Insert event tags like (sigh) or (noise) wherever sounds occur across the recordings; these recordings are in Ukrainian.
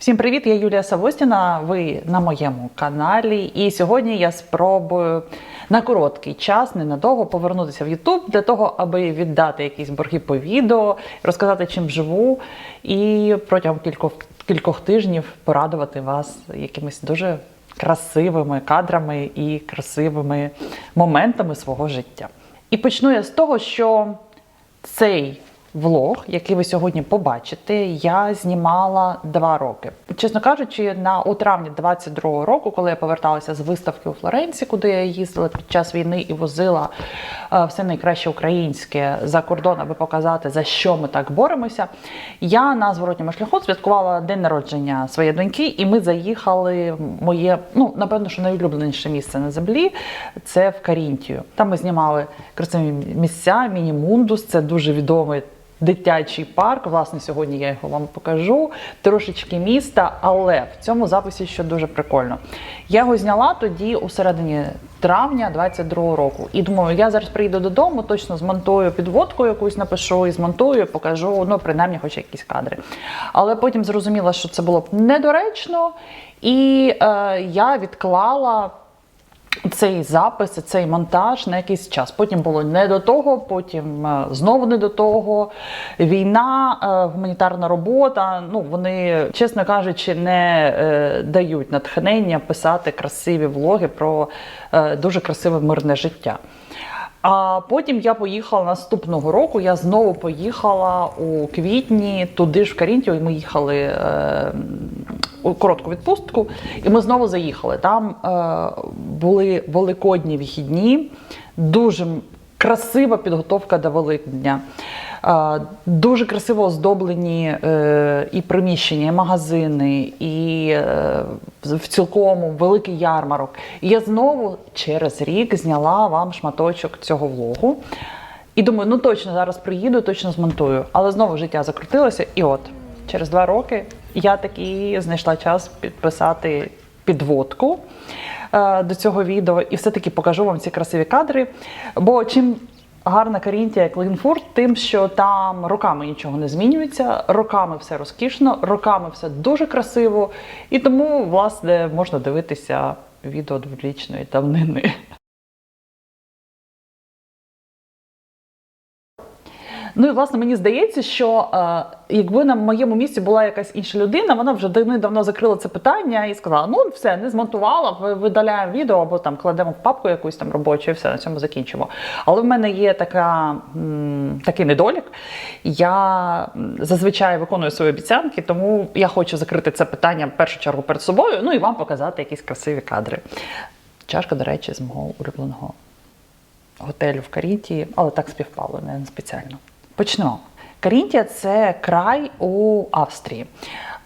Всім привіт! Я Юлія Савостіна. Ви на моєму каналі. І сьогодні я спробую на короткий час, ненадовго повернутися в YouTube для того, аби віддати якісь борги по відео, розказати, чим живу, і протягом кількох, кількох тижнів порадувати вас якимись дуже красивими кадрами і красивими моментами свого життя. І почну я з того, що цей влог, який ви сьогодні побачите, я знімала два роки. Чесно кажучи, на у травні 22-го року, коли я поверталася з виставки у Флоренції, куди я їздила під час війни і возила е, все найкраще українське за кордон, аби показати за що ми так боремося. Я на зворотньому шляху святкувала день народження своєї доньки, і ми заїхали в моє, ну напевно, що найулюбленіше місце на землі це в Карінтію. Там ми знімали красиві місця, міні-мундус, це дуже відомий. Дитячий парк, власне, сьогодні я його вам покажу. Трошечки міста, але в цьому записі що дуже прикольно. Я його зняла тоді у середині травня 22-го року. І думаю, я зараз приїду додому, точно змонтую підводку якусь напишу і змонтую, покажу, ну, принаймні, хоч якісь кадри. Але потім зрозуміла, що це було б недоречно, і е, я відклала цей запис, цей монтаж на якийсь час. Потім було не до того, потім е, знову не до того. Війна, е, гуманітарна робота. Ну вони, чесно кажучи, не е, дають натхнення писати красиві влоги про дуже красиве мирне життя. А потім я поїхала наступного року. Я знову поїхала у квітні туди ж в Карінтію. Ми їхали е, у коротку відпустку, і ми знову заїхали. Там е, були великодні вихідні, дуже красива підготовка до Великдня. Дуже красиво оздоблені е, і приміщення, і магазини, і е, в в цілкому великий ярмарок. І я знову через рік зняла вам шматочок цього влогу. І думаю, ну точно зараз приїду, точно змонтую. Але знову життя закрутилося, і от через два роки я таки знайшла час підписати підводку е, до цього відео, і все-таки покажу вам ці красиві кадри. Бо чим гарна Карінтія, як Лінфурт, тим, що там роками нічого не змінюється, роками все розкішно, роками все дуже красиво, і тому, власне, можна дивитися відео дволічної давнини. Ну і власне мені здається, що е, якби на моєму місці була якась інша людина, вона вже давно закрила це питання і сказала: ну все, не змонтувала, видаляємо відео або там кладемо в папку якусь там робочу, і все на цьому закінчимо. Але в мене є така, такий недолік. Я зазвичай виконую свої обіцянки, тому я хочу закрити це питання в першу чергу перед собою, ну і вам показати якісь красиві кадри. Чашка, до речі, з мого улюбленого готелю в Карінтії, але так співпало, не спеціально. Почнемо. Карінтія це край у Австрії.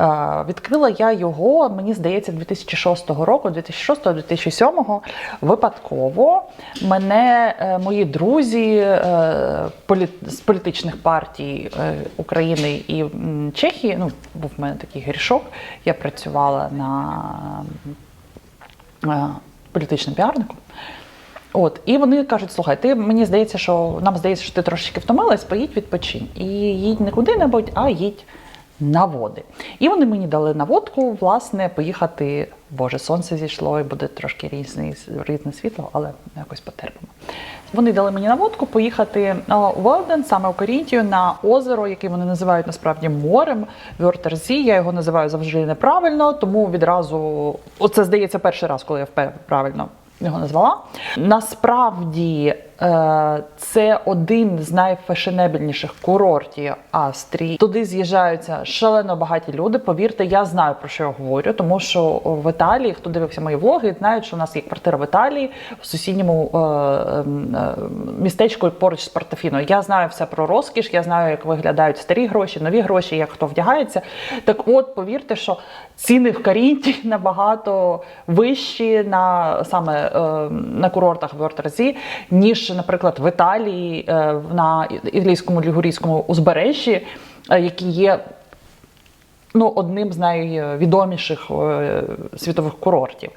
Е, Відкрила я його, мені здається, 2006 року, 2006-2007 випадково. Мене е, мої друзі е, з політичних партій України і Чехії. Ну, був в мене такий грішок. Я працювала на політичним піарником. От, і вони кажуть: слухай, ти мені здається, що нам здається, що ти трошечки втомилась, поїдь відпочинь. І їдь не куди-небудь, а їдь на води. І вони мені дали наводку, власне, поїхати. Боже, сонце зійшло і буде трошки різне, різне світло, але якось потерпимо. Вони дали мені наводку поїхати а, у Велден, саме у Корінтію, на озеро, яке вони називають насправді морем Вьортерзі. Я його називаю завжди неправильно, тому відразу оце здається перший раз, коли я правильно його назвала. Насправді це один з найфешенебельніших курортів Австрії. Туди з'їжджаються шалено багаті люди. Повірте, я знаю про що я говорю, тому що в Італії, хто дивився мої влоги, знають, що у нас є квартира в Італії в сусідньому е, е, е, містечку поруч з Портофіно. Я знаю все про розкіш, я знаю, як виглядають старі гроші, нові гроші, як хто вдягається. Так от, повірте, що ціни в Карінті (laughs) набагато вищі на саме е, на курортах в Ортерзі, ніж, наприклад, в Італії е, на ілійському лігурійському узбережжі, е, які є ну, одним з найвідоміших е, світових курортів.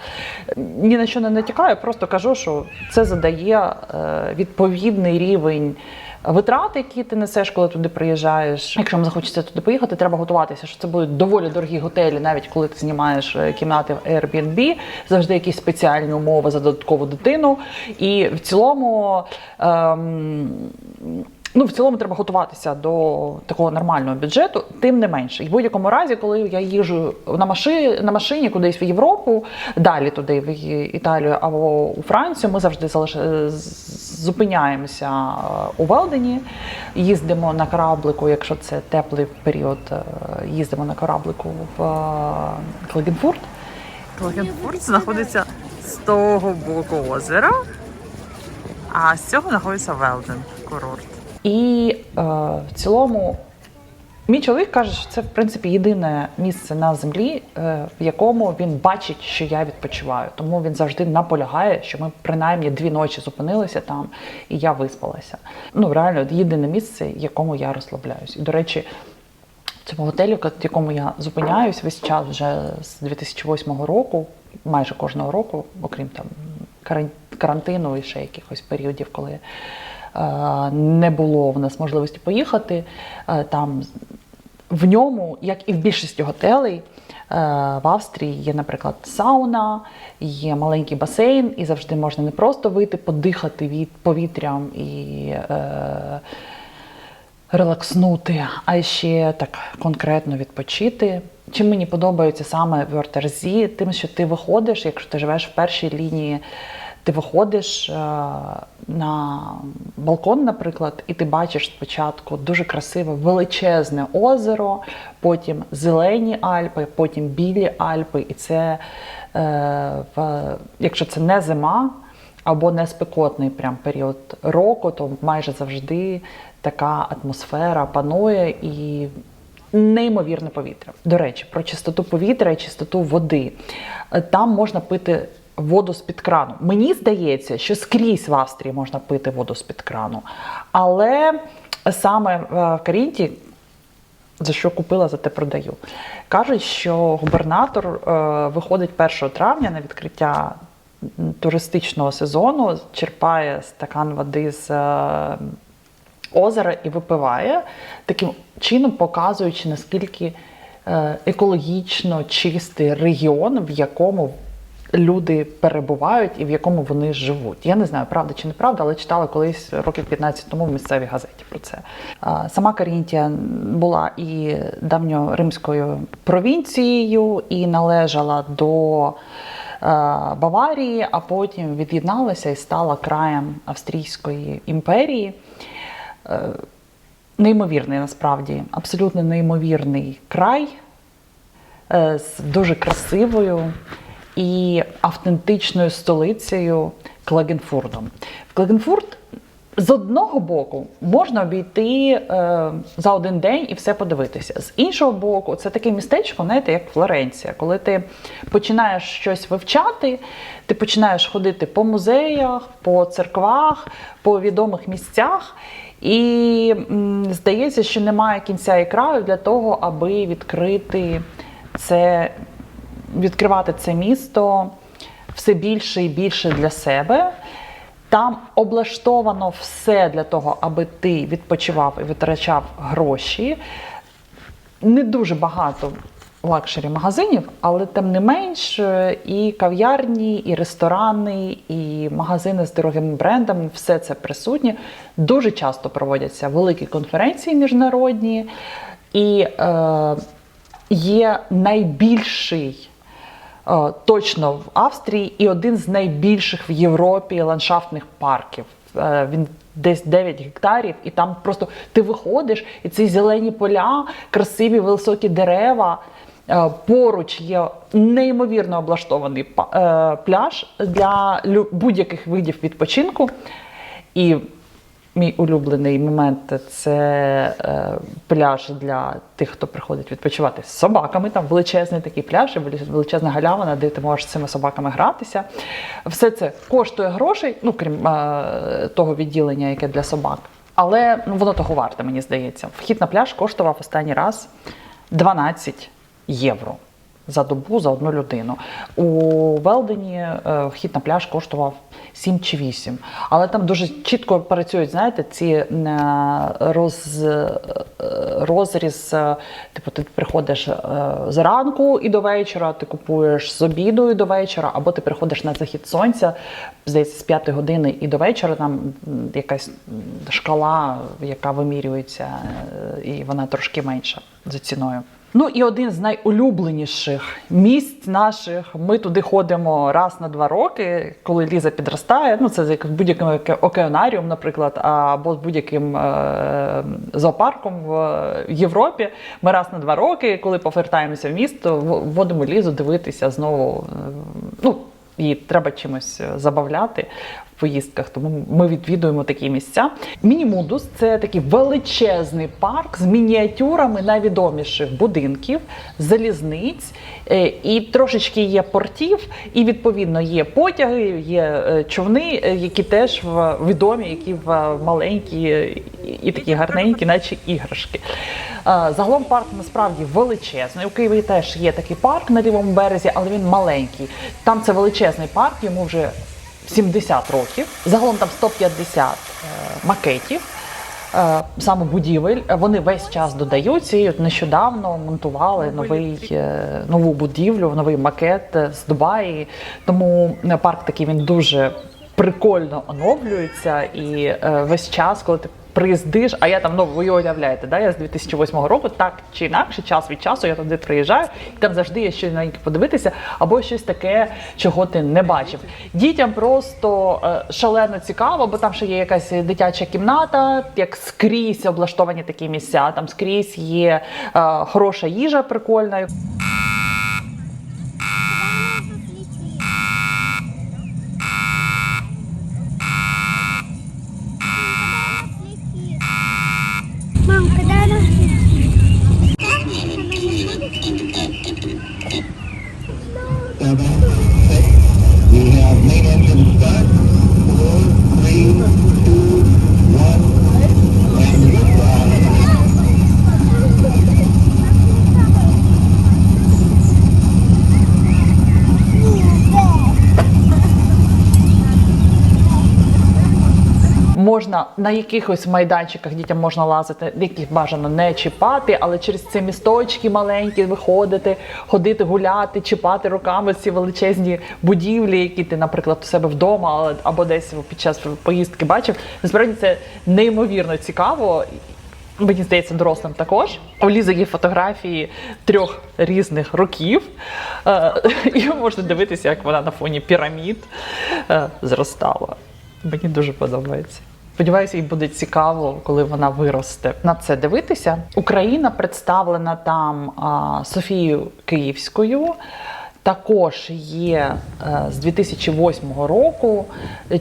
Ні на що не натякаю, просто кажу, що це задає відповідний рівень витрати, які ти несеш, коли туди приїжджаєш. Якщо вам захочеться туди поїхати, треба готуватися, що це будуть доволі дорогі готелі, навіть коли ти знімаєш е, кімнати в Airbnb, завжди якісь спеціальні умови за додаткову дитину. І в цілому. Ем, Ну, в цілому треба готуватися до такого нормального бюджету, тим не менше. І в будь-якому разі, коли я їжджу на машині, на машині кудись в Європу, далі туди, в Італію або у Францію, ми завжди залиш... зупиняємося е, у Велдені, їздимо на кораблику, якщо це теплий період, е, їздимо на кораблику в е, Клегенфурт. Клегенфурт знаходиться з того боку озера. А з цього знаходиться Велден, курорт. І е, в цілому мій чоловік каже, що це в принципі єдине місце на землі, е, в якому він бачить, що я відпочиваю. Тому він завжди наполягає, що ми принаймні дві ночі зупинилися там, і я виспалася. Ну реально єдине місце, в якому я розслабляюсь. І до речі. Цьому готелі, в якому я зупиняюсь весь час вже з 2008 року, майже кожного року, окрім там карантину і ще якихось періодів, коли не було в нас можливості поїхати. Е, там в ньому, як і в більшості готелей, е, в Австрії є, наприклад, сауна, є маленький басейн, і завжди можна не просто вийти, подихати від повітрям і. Е, релакснути, а ще так конкретно відпочити. Чим мені подобається саме в Ортерзі, тим, що ти виходиш, якщо ти живеш в першій лінії, ти виходиш е, на балкон, наприклад, і ти бачиш спочатку дуже красиве величезне озеро, потім зелені Альпи, потім білі Альпи. І це, е, якщо це не зима, або не спекотний прям період року, то майже завжди така атмосфера панує і неймовірне повітря. До речі, про чистоту повітря і чистоту води. Е, Там можна пити воду з-під крану. Мені здається, що скрізь в Австрії можна пити воду з-під крану. Але саме в Карінті за що купила, за те продаю. Кажуть, що губернатор е, виходить 1 травня на відкриття туристичного сезону, черпає стакан води з е, озера і випиває, таким чином показуючи, наскільки е, екологічно чистий регіон, в якому люди перебувають і в якому вони живуть. Я не знаю, правда чи неправда, але читала колись років 15 тому в місцевій газеті про це. Сама Карінтія була і давньоримською провінцією, і належала до е, Баварії, а потім від'єдналася і стала краєм Австрійської імперії. Е, Неймовірний насправді, абсолютно неймовірний край е, з дуже красивою і автентичною столицею Клагенфурдом. В Клагенфурт з одного боку можна обійти е, за один день і все подивитися. З іншого боку, це таке містечко, знаєте, як Флоренція. Коли ти починаєш щось вивчати, ти починаєш ходити по музеях, по церквах, по відомих місцях. І здається, що немає кінця і краю для того, аби відкрити це, відкривати це місто все більше і більше для себе. Там облаштовано все для того, аби ти відпочивав і витрачав гроші. Не дуже багато лакшері магазинів, але тим не менш е, і кав'ярні, і ресторани, і магазини з дорогими брендами все це присутнє. Дуже часто проводяться великі конференції міжнародні, і е, є найбільший. Е, Точно в Австрії і один з найбільших в Європі ландшафтних парків. Е, Він десь 9 гектарів, і там просто ти виходиш, і ці зелені поля, красиві високі дерева. Е, Поруч є неймовірно облаштований пляж для будь-яких видів відпочинку. І мій улюблений момент це е, пляж для тих, хто приходить відпочивати з собаками. Там величезний такий пляж, величезна галявина, де ти можеш з цими собаками гратися. Все це коштує грошей, ну крім е, того відділення, яке для собак. Але ну, воно того варте, мені здається. Вхід на пляж коштував останній раз 12 євро. За добу за одну людину. У Велдені е, вхід на пляж коштував 7 чи 8. Але там дуже чітко працюють, знаєте, ці е, роз, е, розріз. Типу, ти приходиш зранку і до вечора, ти купуєш з обіду і до вечора, або ти приходиш на захід сонця, здається, з 5 години і до вечора. Там якась шкала, яка вимірюється, і вона трошки менша за ціною. Ну і один з найулюбленіших місць наших. Ми туди ходимо раз на два роки, коли Ліза підростає. Ну це з як будь-яким оке- океанаріум, наприклад, або з будь-яким е, зоопарком в Європі. Ми раз на два роки, коли повертаємося в місто, вводимо Лізу дивитися знову. Її треба чимось е, забавляти в поїздках, тому ми відвідуємо такі місця. Мінімудус це такий величезний парк з мініатюрами найвідоміших будинків, залізниць, е, і трошечки є портів, і відповідно є потяги, є е, човни, які теж відомі, які в маленькі і- і такі гарненькі, наче іграшки. Е, Загалом парк насправді величезний. У Києві теж є такий парк на лівому березі, але він маленький. Там це величезний парк, йому вже 70 років. Загалом там 150 е, макетів. е, Саме будівель, вони весь час додаються. І от нещодавно монтували новий, нову будівлю, новий макет з Дубаї. Тому парк такий він дуже прикольно оновлюється. І весь час, коли ти приїздиш, а я там, ну ви уявляєте, да, я з 2008 року, так чи інакше, час від часу я туди приїжджаю, і там завжди є щось новеньке подивитися, або щось таке, чого ти не бачив. Дітям просто е, шалено цікаво, бо там ще є якась дитяча кімната, як скрізь облаштовані такі місця. Там скрізь є е, хороша їжа прикольна. Можна на якихось майданчиках дітям можна лазити, яких бажано не чіпати, але через ці місточки маленькі виходити, ходити, гуляти, чіпати руками ці величезні будівлі, які ти, наприклад, у себе вдома або десь під час поїздки бачив. Насправді це неймовірно цікаво. Мені здається, дорослим також. У Лізи є фотографії трьох різних років. Е, І можна дивитися, як вона на фоні пірамід е, зростала. Мені дуже подобається. Сподіваюся, їй буде цікаво, коли вона виросте. На це дивитися. Україна представлена там Софією Київською. Також є е, з 2008 року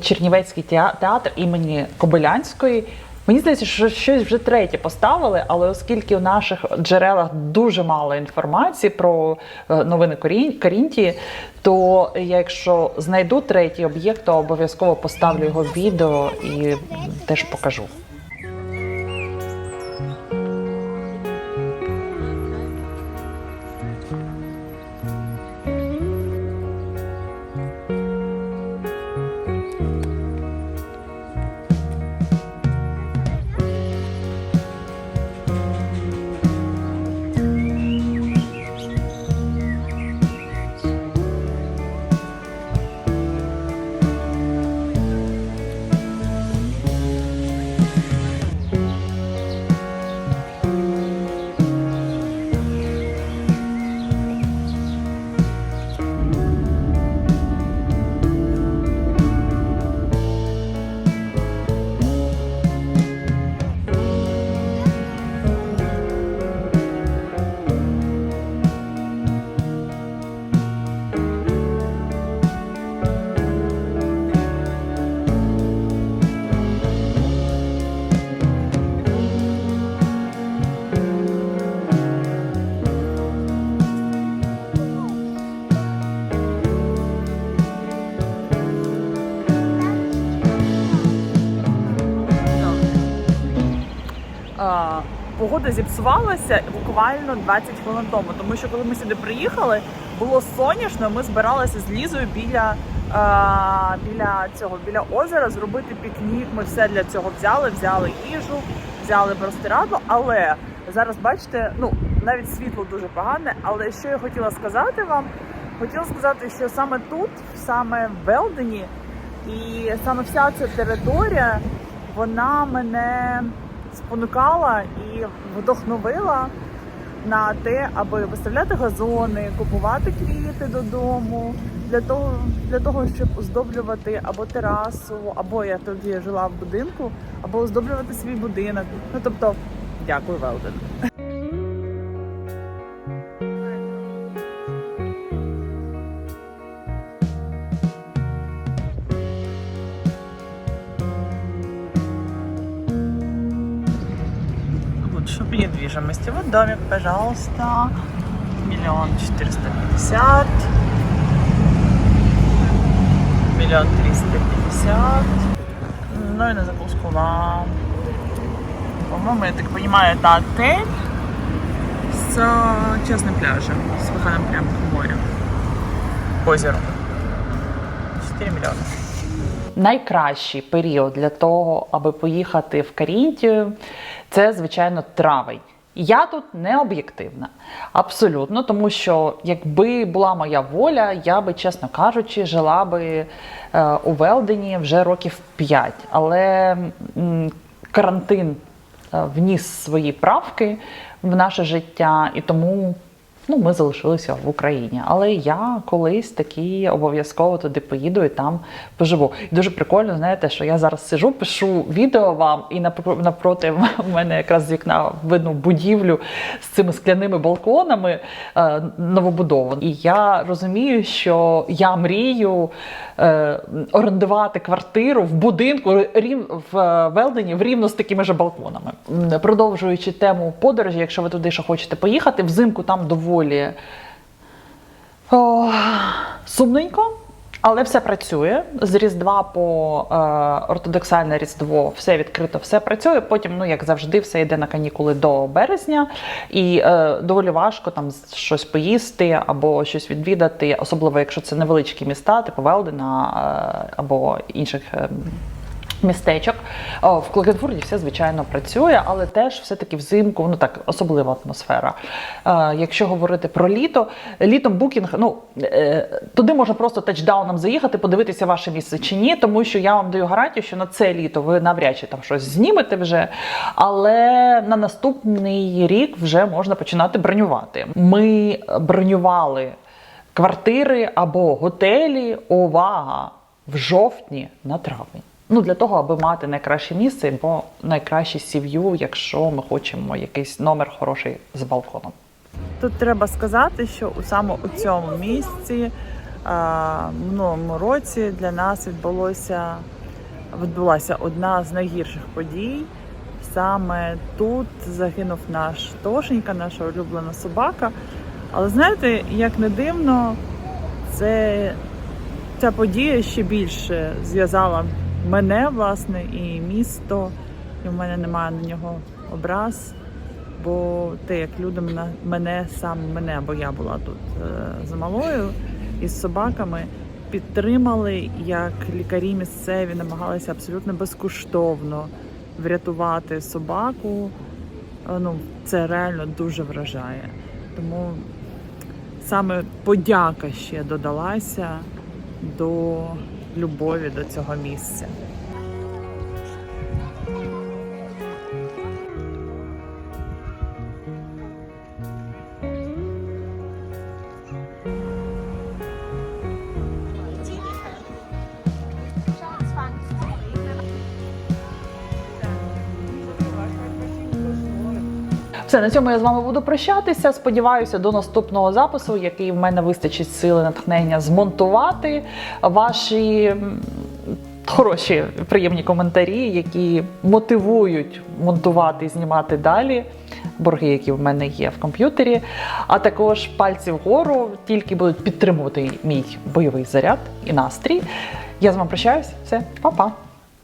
Чернівецький театр імені Кобилянської. Мені здається, що щось вже третє поставили, але оскільки в наших джерелах дуже мало інформації про е, новини Карінтії, то я, якщо знайду третій об'єкт, то обов'язково поставлю його в відео і теж покажу. Погода зіпсувалася буквально 20 хвилин тому. Тому що коли ми сюди приїхали, було сонячно. Ми збиралися з Лізою біля, е, біля цього біля озера зробити пікнік. Ми все для цього взяли, взяли їжу, взяли простирадло. Але зараз бачите, ну навіть світло дуже погане. Але що я хотіла сказати вам? Хотіла сказати, що саме тут, саме в Велдені, і саме вся ця територія, вона мене спонукала і вдохновила на те, аби виставляти газони, купувати квіти додому для того, для того, щоб оздоблювати або терасу, або я тоді жила в будинку, або оздоблювати свій будинок. Ну тобто, дякую, Велден. недвижимости. Вот домик, пожалуйста. Миллион четыреста пятьдесят. Миллион триста пятьдесят. Ну и на закуску вам. По-моему, я так понимаю, это отель с э, частным пляжем, с выходом прямо к морю, к озеру. 4 миллиона. Найкращий період для того, аби поїхати в Карінтію, це, звичайно, травень. Я тут не об'єктивна, абсолютно, тому що якби була моя воля, я би, чесно кажучи, жила би е, у Велдені вже років 5. Але карантин е, вніс свої правки в наше життя, і тому ну, ми залишилися в Україні. Але я колись таки обов'язково туди поїду і там поживу. І дуже прикольно, знаєте, що я зараз сижу, пишу відео вам, і напро- напроти в мене якраз з вікна видно будівлю з цими скляними балконами е, новобудовану. І я розумію, що я мрію е, орендувати квартиру в будинку рів, в е, Велдені в рівно з такими ж балконами. Продовжуючи тему подорожі, якщо ви туди ще хочете поїхати, взимку там доволі о, сумненько. Але все працює з Різдва по е, ортодоксальне Різдво, все відкрито, все працює. Потім, ну як завжди, все йде на канікули до березня, і е, доволі важко там щось поїсти або щось відвідати, особливо якщо це невеличкі міста, типу Велдена е, або інших. е, Містечок в Клакенфурті все звичайно працює, але теж все-таки взимку, ну так, особлива атмосфера. Е, якщо говорити про літо, літом букінг, ну е, туди можна просто тачдауном заїхати, подивитися ваше місце чи ні, тому що я вам даю гарантію, що на це літо ви навряд чи там щось знімете вже. Але на наступний рік вже можна починати бронювати. Ми бронювали квартири або готелі. Увага! В жовтні на травень. Ну, для того, аби мати найкраще місце, бо найкраще сів'ю, якщо ми хочемо якийсь номер хороший з балконом. Тут треба сказати, що саме у цьому місці минулому році для нас відбулося відбулася одна з найгірших подій. Саме тут загинув наш Тошенька, наша улюблена собака. Але знаєте, як не дивно, це ця подія ще більше зв'язала мене, власне, і місто. І в мене немає на нього образ. Бо те, як люди мене, мене сам мене, бо я була тут е, з малою із собаками, підтримали, як лікарі місцеві намагалися абсолютно безкоштовно врятувати собаку. Е, Ну, це реально дуже вражає. Тому саме подяка ще додалася до любові до цього місця. Все, на цьому я з вами буду прощатися. Сподіваюся, до наступного запису, який в мене вистачить сили натхнення змонтувати ваші хороші, приємні коментарі, які мотивують монтувати і знімати далі. Борги, які в мене є в комп'ютері, а також пальці вгору тільки будуть підтримувати мій бойовий заряд і настрій. Я з вами прощаюсь. Все, па-па!